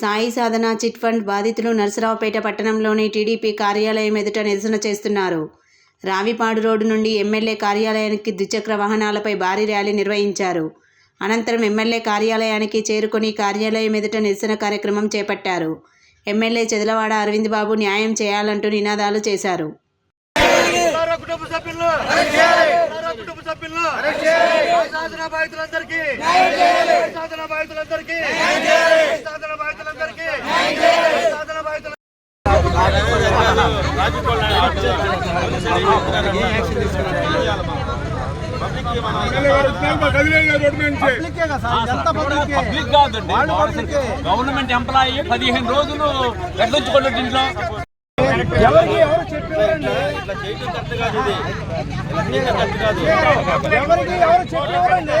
సాయి సాధన chit fund బాధితులు నరసరావుపేట పట్టణంలోని TDP కార్యాలయం ఎదుట నిరసన చేస్తున్నారు. రావిపాడు రోడ్డు నుండి ఎమ్మెల్యే కార్యాలయానికి ద్విచక్ర వాహనాలపై భారీ ర్యాలీ నిర్వహించారు. అనంతరం ఎమ్మెల్యే కార్యాలయానికి చేరుకొని కార్యాలయం ఎదుట నిరసన కార్యక్రమం చేపట్టారు. ఎమ్మెల్యే చెదలవాడ అరవింద్ బాబు న్యాయం చేయాలంటూ నినాదాలు చేశారు. కుటుంబ సాధన బాధితులందరికీ. సాధన బాధితులందరికీ. సాధన బాధితులందరికీ సాధన బాధితుల పబ్లిక్ కాదండి. గవర్నమెంట్ ఎంప్లాయీ పదిహేను రోజులు గడ్డించుకోండి ఇంట్లో. ఎవరికి ఎవరు చెప్పేవారండి? ఎవరికి ఎవరు చెప్పేవారండి?